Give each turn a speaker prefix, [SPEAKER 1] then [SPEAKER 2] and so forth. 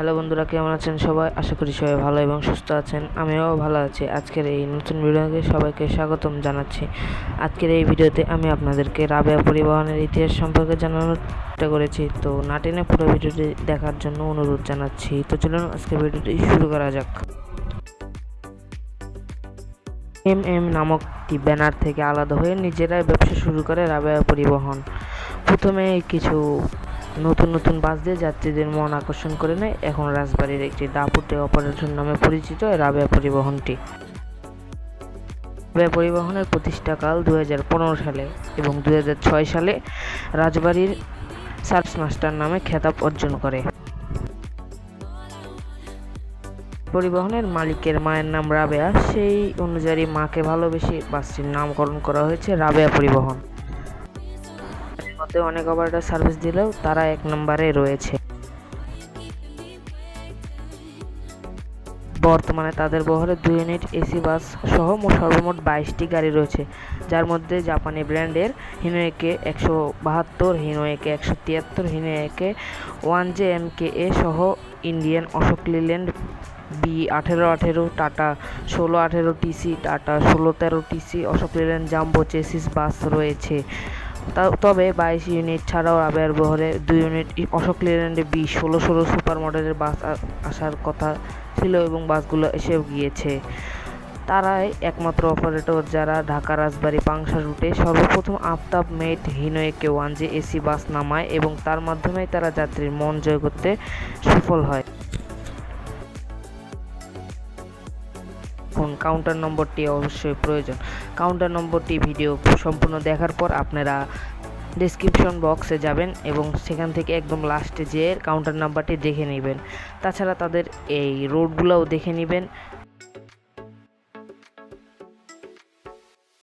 [SPEAKER 1] Hello বন্ধুরা, কেমন আছেন সবাই? আশা করি সবাই ভালো এবং সুস্থ আছেন। আমিও ভালো আছি। আজকের এই নতুন ভিডিওতে সবাইকে স্বাগতম জানাচ্ছি। আজকের এই ভিডিওতে আমি আপনাদেরকে রাবেয়া পরিবহনের ইতিহাস সম্পর্কে জানানোর চেষ্টা করেছি। তো না টেনে পুরো ভিডিওটি দেখার জন্য অনুরোধ জানাচ্ছি। তো চলুন আজকে ভিডিওটি শুরু করা যাক। এম এম নামক ব্যানার থেকে আলাদা হয়ে নিজেরাই ব্যবসা শুরু করে রাবেয়া পরিবহন। প্রথমে কিছু নতুন নতুন বাস দিয়ে যাত্রীদের মন আকর্ষণ করে নেয়। এখন রাজবাড়ির একটি দাপুটে অপারেশন নামে পরিচিত রাবেয়া পরিবহনটি। রাবেয়া পরিবহনের প্রতিষ্ঠাকাল দুই হাজার পনেরো সালে এবং দুই হাজার ছয় সালে রাজবাড়ির সার্চ মাস্টার নামে খেতাব অর্জন করে। পরিবহনের মালিকের মায়ের নাম রাবেয়া। সেই অনুযায়ী মাকে ভালোবেসে বাসটির নামকরণ করা হয়েছে রাবেয়া পরিবহন। মধ্যে অনেক অপারেটর সার্ভিস দিলেও তারা এক নম্বরে রয়েছে। বর্তমানে তাদের বহরে দুই ইউনিট এসি বাস সহ মোট সর্বমোট বাইশটি গাড়ি রয়েছে, যার মধ্যে জাপানি ব্র্যান্ডের হিনোয়েকে একশো বাহাত্তর হিনোয়েকে একশো তিয়াত্তর Hino AK one J M K A সহ ইন্ডিয়ান অশোক লিল্যান্ড, বি আঠেরো আঠেরো, টাটা ষোলো আঠেরো টিসি টাটা ষোলো তেরো TC Ashok Leyland Jumbo chassis bus রয়েছে। তবে বাইশ ইউনিট ছাড়াও আবার বহরে দুই ইউনিট অশোক লিল্যান্ডে বি ষোলো ষোলো সুপার মডেলের বাস আসার কথা ছিল এবং বাসগুলো এসেও গিয়েছে। তারাই একমাত্র অপারেটর যারা ঢাকা রাজবাড়ী পাংশা রুটে সর্বপ্রথম আফতাব মেট হিনোয়েকে ওয়ান যে এসি বাস নামায় এবং তার মাধ্যমেই তারা যাত্রীর মন জয় করতে সফল হয়। এখন কাউন্টার নম্বরটি অবশ্যই প্রয়োজন। কাউন্টার নম্বরটি ভিডিও সম্পূর্ণ দেখার পর আপনারা ডিসক্রিপশন বক্সে যাবেন এবং সেখান থেকে একদম লাস্টে যেয়ে কাউন্টার নাম্বারটি দেখে নেবেন। তাছাড়া তাদের এই রোডগুলোও দেখে নেবেন।